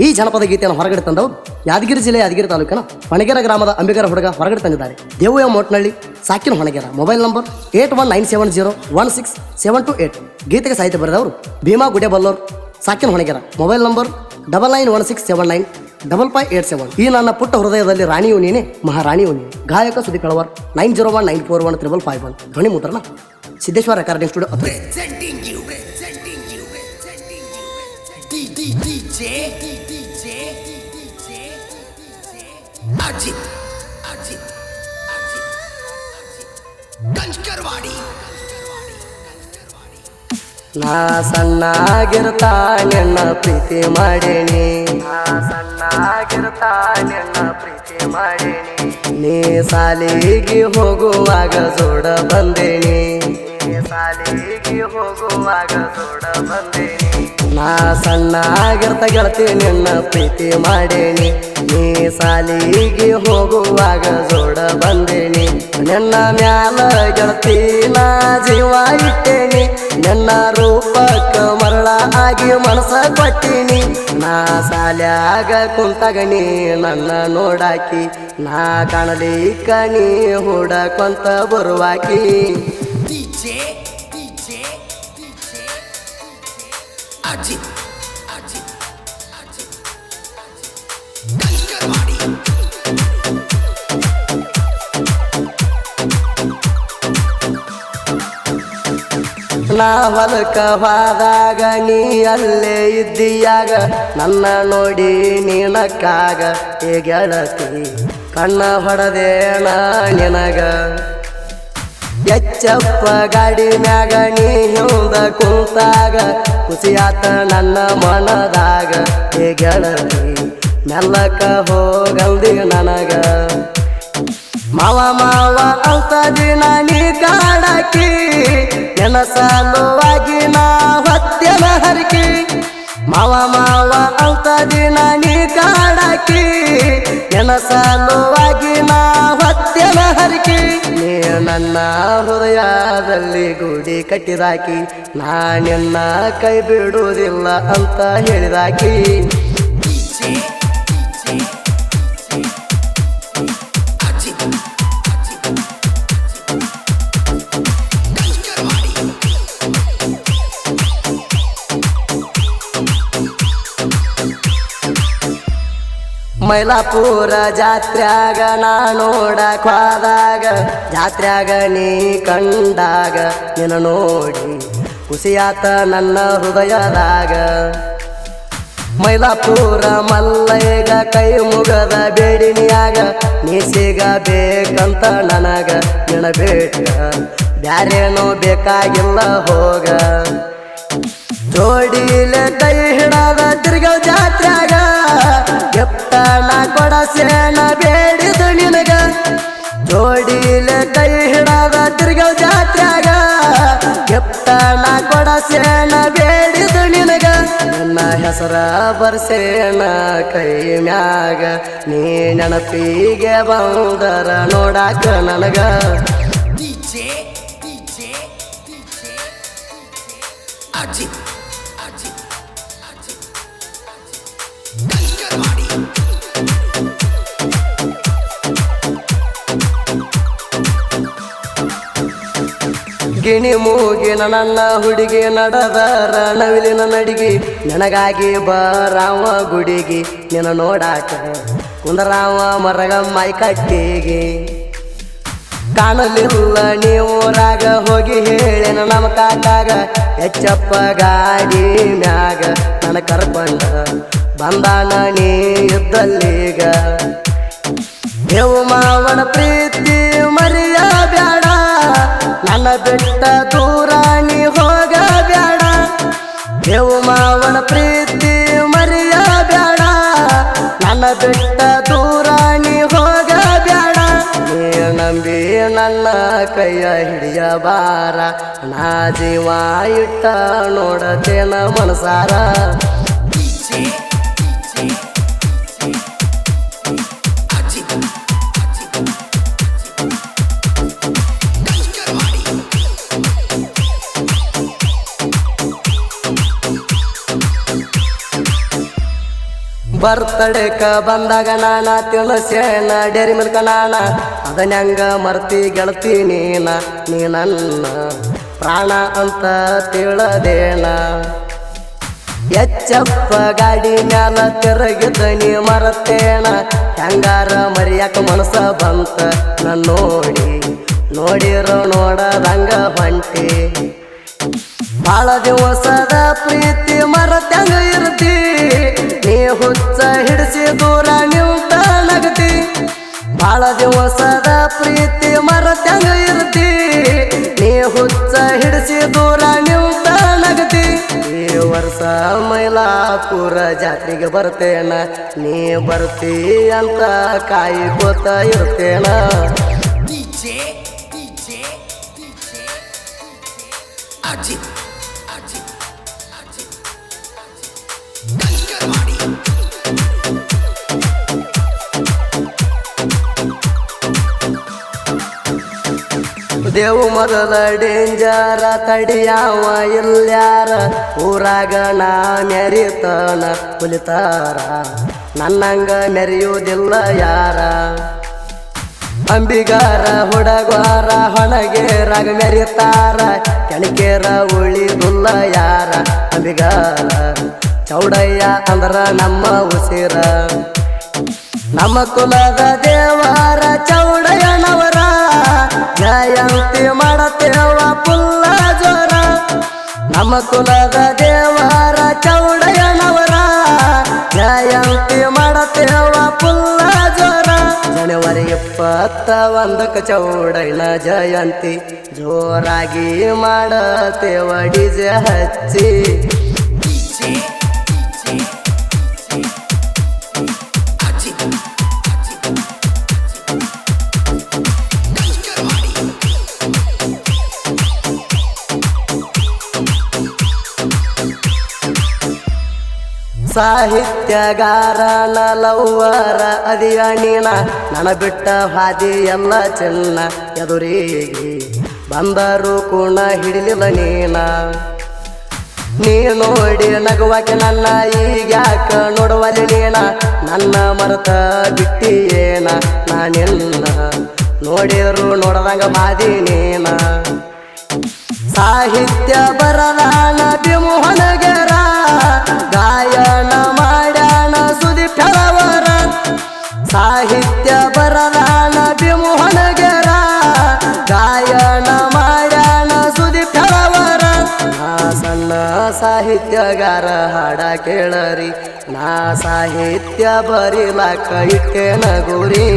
ಈ ಜನಪದ ಗೀತೆಯನ್ನು ಹೊರಗಡೆ ತಂದವರು ಯಾದಗಿರಿ ಜಿಲ್ಲೆ ಯಾದಗಿರಿ ತಾಲೂಕಿನ ಹೊಣಗೆರೆ ಗ್ರಾಮದ ಅಂಬಿಗರ ಹುಡುಗ ಹೊರಗಡೆ ತಂದಿದ್ದಾರೆ Devayya Motnalli ಸಾಕಿನ Honagera mobile number eight one nine seven zero one six seven two eight ಗೀತೆಗೆ ಸಾಹಿತ್ಯ ಬರೆದವರು Bhima Gudeballur ಸಾಕಿನ Honagera mobile number double nine one six seven nine double five eight seven ಈ ನನ್ನ ಪುಟ್ಟ ಹೃದಯದಲ್ಲಿ ರಾಣಿ ನೀನೆ ಮಹಾರಾಣಿ ನೀನೆ ಗಾಯಕ ಸುದ್ದಿ Kalavar nine zero one nine four one triple five one ಧ್ವನಿ ಮುದ್ರಣ ಸಿದ್ದೇಶ್ವರ ರೆಕಾರ್ಡಿಂಗ್ ಸ್ಟುಡಿಯೋ ಅಥವಾ ನಾ ಸಣ್ಣಾಗಿರ್ತಾ ನಿನ್ನ ಪ್ರೀತಿ ಮಾಡೇನಿ. ನಾ ಸಣ್ಣಾಗಿರ್ತಾ ನಿನ್ನ ಪ್ರೀತಿ ಮಾಡೇನಿ. ನೀ ಸಾಲಿಗೆ ಹೋಗುವಾಗ ಜೋಡ ಬಂದೇನಿ. ಸಾಲಿಗೆ ಹೋಗುವಾಗ ಜೋಡ ಬಂದೇನಿ. ನಾ ಸಣ್ಣ ಆಗಿರ್ತ ಗೆಳತಿ, ನಿನ್ನ ಪ್ರೀತಿ ಮಾಡೇನಿ. ನೀ ಸಾಲಿಗೆ ಹೋಗುವಾಗ ಜೋಡ ಬಂದೇನಿ. ನನ್ನ ಮ್ಯಾಲ ಗೆಳತಿ ನಾ ಜೀವ ಇಟ್ಟೇನಿ. ನನ್ನ ರೂಪಕ್ಕ ಮರಳ ಆಗಿ ಮನಸ ಕೊಟ್ಟಿನಿ. ನಾ ಸಾಲ್ಯಾಗ ಕುಂತಗನಿ ನನ್ನ ನೋಡಾಕಿ, ನಾ ಕಾಣಲಿಕ್ಕ ನೀ ಹುಡಕೊಂತ ಬರುವಾಕಿ. Ajit, Ajit, Ajit, Ganjkarwadi. ನಾ ಹೊಲಕ್ಕ ಹೋದಾಗ ನೀ ಅಲ್ಲೇ ಇದ್ದೀಯಾಗ? ನನ್ನ ನೋಡಿ ನೀನಕ್ಕಾಗ ಗೆಳತಿ ಕಣ್ಣ ಹೊಡೆದೇಣ ನಿನಗ? ಎಚ್ಚಪ್ಪ ಗಾಡಿ ಮ್ಯಾಗ ನೀ ಹಿಂದ ಕುಂತಾಗ ಖುಷಿಯಾತ ನನ್ನ ಮನದಾಗ ಹೇ ಗೆಳತಿ, ಮೆಲ್ಲಕ ಹೋಗಲ್ದಿ ನನಗ. ಮಾವ ಮಾವ, ಅಂತ ದಿನ ನೀ ಕಾಡಕಿ ನೆನಸಲುವಾಗಿ ನಾ ಹೊತ್ತೆನ ಹರಕಿ. ಮಾವ ಮಾವ, ಅಂತ ದಿನ ನೀ ಕಾಡಕಿ ನೆನಸಲುವಾಗಿ ನಾ ಹೊತ್ತೆನ ಹರಿಕೆ. ನೀ ನನ್ನ ಹೃದಯದಲ್ಲಿ ಗುಡಿ ಕಟ್ಟಿದಾಕಿ ನಾ ನಿನ್ನ ಕೈ ಬಿಡುವುದಿಲ್ಲ ಅಂತ ಹೇಳಿದಾಕಿ. ಮೈಲಾಪುರ ಜಾತ್ರ್ಯಾಗ ನಾ ನೋಡಕ್ ಹೋದಾಗ, ಜಾತ್ರ್ಯಾಗ ನೀ ಕಂಡಾಗ, ನಿನ್ನ ನೋಡಿ ಖುಷಿಯಾತ ನನ್ನ ಹೃದಯದಾಗ. ಮೈಲಾಪುರ ಮಲ್ಲೈಗ ಕೈ ಮುಗದ ಬೇಡಿನಿಯಾಗ, ನೀ ಸಿಗಬೇಕಂತ ನನಗ ನಿನ ಬೇಟ ಬ್ಯಾರೇನೋ ಬೇಕಾಗಿಲ್ಲ ಹೋಗ. ಜೋಡಿಲೆ ಕೈ ಹಿಡದ ತಿರ್ಗ ಜಾತ್ರ್ಯಾಗ ಕೊಡಸೇನ ಬೇಡಿದು ನಿನಗ? ಜೋಡಿಲ ಕೈ ಹಿಡದ ತಿರ್ಗ ಜಾತ್ರ್ಯಾಗ. ಕೊಡ ಕೊಡಸೇನ ಬೇಡಿದು ನಿನಗ. ನನ್ನ ಹೆಸರ ಬರ್ಸೇನ ಕೈ ಮ್ಯಾಗ. ನೀ ನೆನಪಿಗೆ ಬಂದರ ನೋಡಾಕ ನನಗ. DJ, ಗಿಣಿ ಮೂಗಿನ ನನ್ನ ಹುಡುಗಿ ನಡೆದ ನವಿಲಿನ ನಡಿಗೆ. ನನಗಾಗಿ ಬರಾವ ಗುಡಿಗೆ, ನಿನ್ನ ನೋಡಾಕ ಕುಂದರಾವ ಮರಗ ಮೈ ಕಟ್ಟಿಗೆ. ಕಾಣಲಿಲ್ಲ ನೀವೂರಾಗ ಹೋಗಿ ಹೇಳಿನ ನಮ್ಮ ಕಾಕಾಗ ಹೆಚ್ಚಪ್ಪ ಗಾಡಿ ಮ್ಯಾಗ ನನ್ನ ಕರ್ಕೊಂಡ ಬಂದಾನ ನೀ ಇದ್ದಲ್ಲೀಗ ದೇವು ಮಾವನ ಪ್ರೀತಿ ನನ್ನ ಬೆಟ್ಟ ದೂರ ನೀ ಹೋಗ ಬ್ಯಾಡ ದೇವು ಮಾವನ ಪ್ರೀತಿ ಮರಿಯ ಬ್ಯಾಡ ನನ್ನ ಬೆಟ್ಟ ದೂರ ನೀ ಹೋಗ ಬ್ಯಾಡ ನೀ ನಂಬಿ ನನ್ನ ಕೈಯ ಹಿಡಿಯಬಾರ. ನಾ ಜೀವ ಇಟ್ಟ ನೋಡತೇನ ಮನಸಾರ. ಬರ್ತಡೇಕ ಬಂದಾಗ ನಾನ ತಿಳಸೇನ ಡೇರಿ ಮಿಲ್ಕ ನಾನ ಅದನ್ಯಂಗ ಮರ್ತಿ ಗೆಳತಿ ನೀನ ನೀ ನನ್ನ ಪ್ರಾಣ ಅಂತ ತಿಳದೇನ. ಎಚ್ಚಪ್ಪ ಗಾಡಿ ಮ್ಯಾಲ ತಿರುಗಿದ ನೀ ಮರತೇನ, ಹೆಂಗಾರ ಮರಿಯಾಕ ಮನಸ ಬಂತ, ನನ್ ನೋಡಿ, ನೋಡಿರೋ ನೋಡದಂಗ ಬಂಟಿ. ಬಾಳ ದಿವಸದ ಪ್ರೀತಿ ಮರತಂಗ ಇರ್ತಿ, ನೀ ಹುಚ್ಚ ಹಿಡಿಸಿ ದೂರ ನಿಂತ ನಗತಿ. ಬಾಳ ದಿವಸದ ಪ್ರೀತಿ ಮರತ್ಯಂಗ ಇರ್ತಿ. ನೀ ಹುಚ್ಚ ಹಿಡಿಸಿ ದೂರ ನಿಂತ ನಗತಿ. ಈ ವರ್ಷ ಮೈಲಾಪುರ ಜಾತ್ರೆಗೆ ಬರ್ತೇನ. ನೀ ಬರ್ತಿ ಅಂತ ಕಾಯಿಕೋತ ಇರ್ತೇನ. DJ, DJ, DJ, Ajit Ajit. Devu ಮೊದಲ ಡೇಂಜರ, ತಡಿಯಾವ ಇಲ್ಯಾರ? ಊರಾಗ ನಾ ಮೆರಿತನ ಕುಲಿತಾರ. ನನ್ನಂಗ ಮೆರೆಯುವುದಿಲ್ಲ ಯಾರ? ಅಂಬಿಗಾರ ಹುಡಗಾರ ಹೊಣಗೇರಾಗ ಮೆರಿತಾರ ಕೆಣಕೇರ, ಉಳಿದುಲ್ಲ ಯಾರ? ಅಂಬಿಗಾರ, ಚೌಡಯ್ಯ ಅಂದ್ರ ನಮ್ಮ ಉಸಿರ. ನಮ್ಮ ಕುಲದ ದೇವಾರ, ಚೌಡಯ್ಯನವರ. ಜಯಂತಿ ಮಾಡತೇವ ಪುಲ್ಲ ಜೋರ ನಮ್ಮ ಕುಲದ ದೇವರ ಚೌಡಯ್ಯನವರ. ಜಯಂತಿ ಮಾಡತೇವ ಪುಲ್ಲ ಜೋರ ಜನವರಿ ಇಪ್ಪತ್ತ ಒಂದಕ್ಕೆ ಚೌಡಯ್ಯನ ಜಯಂತಿ. ಜೋರಾಗಿ ಮಾಡತೇವ ಡಿಜೆ ಹಚ್ಚಿ. ಸಾಹಿತ್ಯಗಾರನ ಲವ್ವರ ಅದಿಯ ನೀನ ಬಿಟ್ಟ ಹಾದಿ ಎಲ್ಲ ಚೆನ್ನ ಎದುರಿಗೆ ಬಂದರು ಕುಣ ಹಿಡಿಲಿಲ್ಲ ನೀನ. ನೀ ನೋಡಿ ನಗುವಾಕೆ ನನ್ನ ಈಗ್ಯಾಕ ನೋಡುವಲ್ಲಿ ನೀನ. ನನ್ನ ಮರತ ಬಿಟ್ಟಿಯೇನ? ನಾನೆಲ್ಲ ನೋಡಿರು ನೋಡದಂಗ ಮಾದಿ ನೀನ. ಸಾಹಿತ್ಯ ಬರದಾನ ಬಿಮೋಹನಗೆರ गायन माड्यान सुदिठ्यावर साहित्य बरदान बिमोहन गेरा गायन माड्यान सुदिठ्यावर नासन साहित्यगार हाडा केळरी. ना साहित्य बरी लाख इटे नगुरी